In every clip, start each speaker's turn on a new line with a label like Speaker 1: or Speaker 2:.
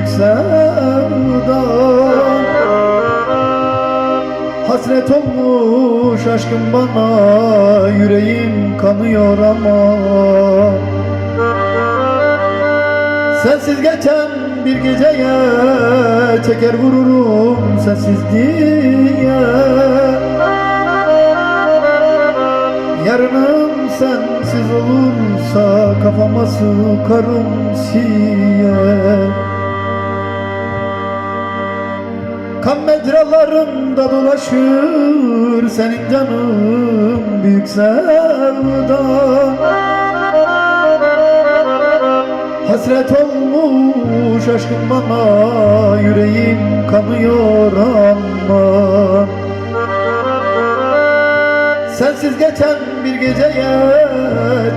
Speaker 1: büyük sevda Hasret olmuş aşkım bana Yüreğim kanıyor ama. Sensiz geçen bir geceye Çeker vururum sensiz diye. Yarınım sensiz olursa Kafama sıkarım siye Kan mecralarında dolaşır Senin canın büyük sevda. Hasret olmuş aşkım bana Yüreğim kanıyor ama. Sensiz geçen bir geceye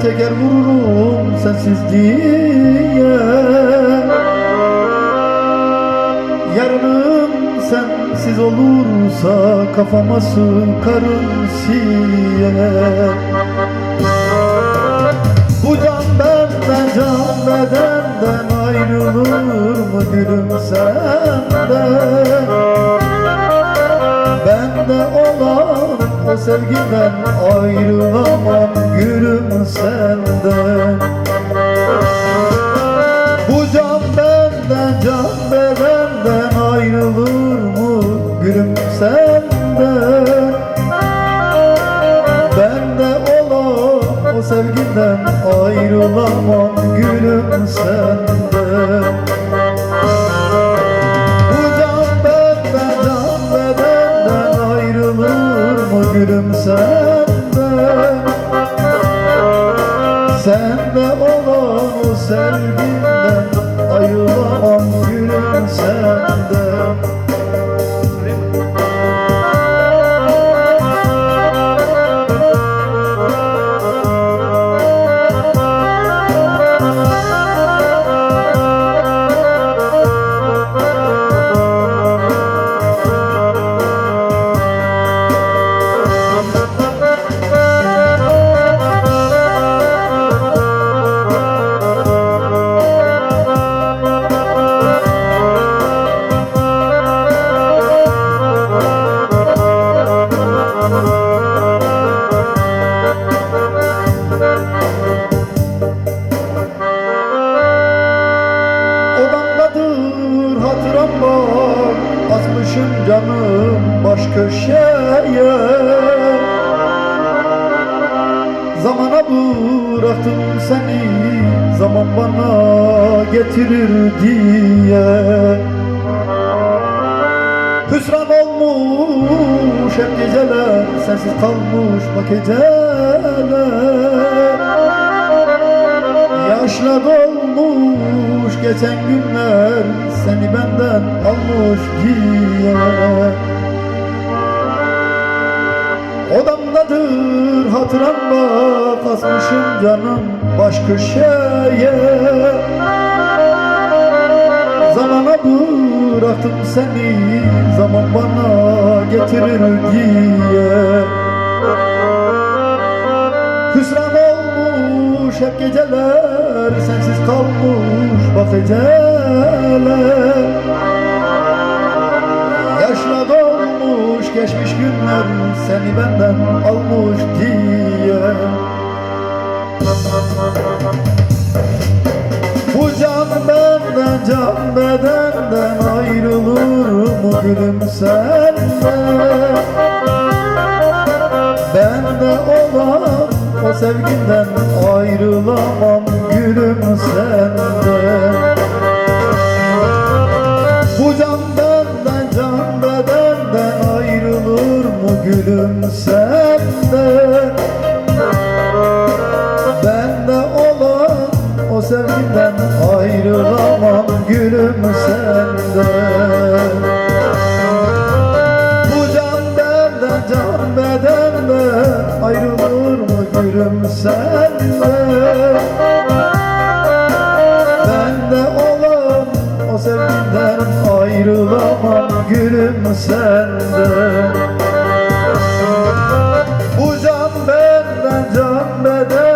Speaker 1: Çeker vururum sensiz sensiz olursa Kafama sıkarım siye bu can benden can bedenden ayrılır mı gülüm senden? Bende olan o sevgiden ayrılamam gülüm senden. Bu can benden can bedenden ayrılır ayrılamam gülüm senden Bu can benden can bedenden ayrılır mı gülüm senden Sende olan o köşeye. Zamana bıraktım seni Zaman bana getirir diye. Hüsran olmuş hep geceler Sensiz kalmış bak geceler. Yaşla dolmuş geçen günler Seni benden almış diye Odamdadır hatıram bak Asmışım canım baş köşeye. Zamana bıraktım seni Zaman bana getirir diye. Hüsran olmuş hep geceler Sensiz kalmış bak eceler can bedenden ayrılır mı gülüm senden Bende olan o sevginden ayrılamam gülüm senden Bu can benden can bedenden ayrılır mı gülüm senden Bu can benden Ayrılır mı gülüm senle? Bende olan o sevginden ayrılamam gülüm sende. Bu can benden can bedende